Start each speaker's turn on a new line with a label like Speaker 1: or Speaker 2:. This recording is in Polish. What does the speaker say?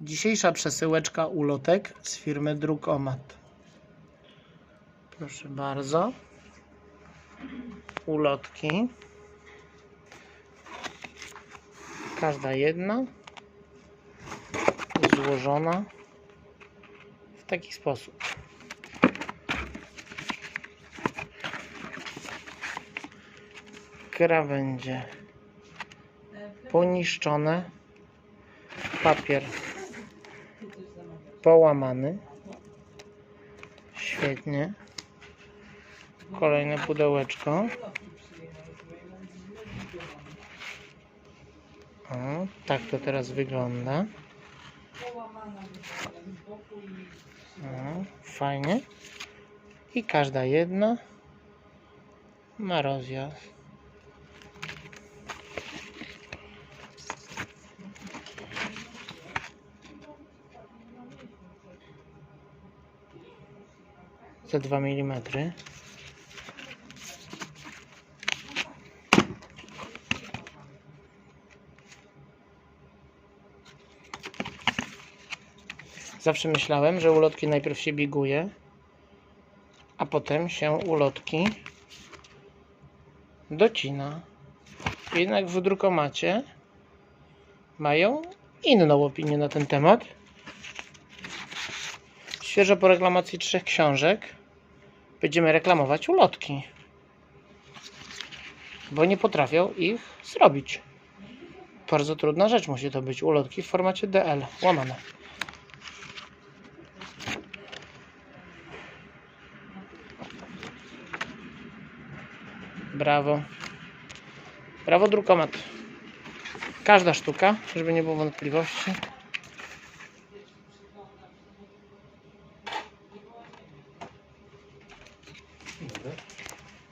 Speaker 1: Dzisiejsza przesyłeczka ulotek z firmy Drukomat. Proszę bardzo. Ulotki. Każda jedna złożona w taki sposób. Krawędzie poniszczone. Papier połamany. Świetnie. Kolejne pudełeczko. O, tak to teraz wygląda. O, fajnie. I każda jedna ma rozjazd. Za 2 mm. Zawsze myślałem, że ulotki najpierw się biguje, a potem się ulotki docina. Jednak w drukomacie mają inną opinię na ten temat. Świeżo po reklamacji trzech książek będziemy reklamować ulotki. Bo nie potrafią ich zrobić. Bardzo trudna rzecz musi to być. Ulotki w formacie DL. Łamane. Brawo. Brawo drukomat. Każda sztuka, żeby nie było wątpliwości.
Speaker 2: Burada.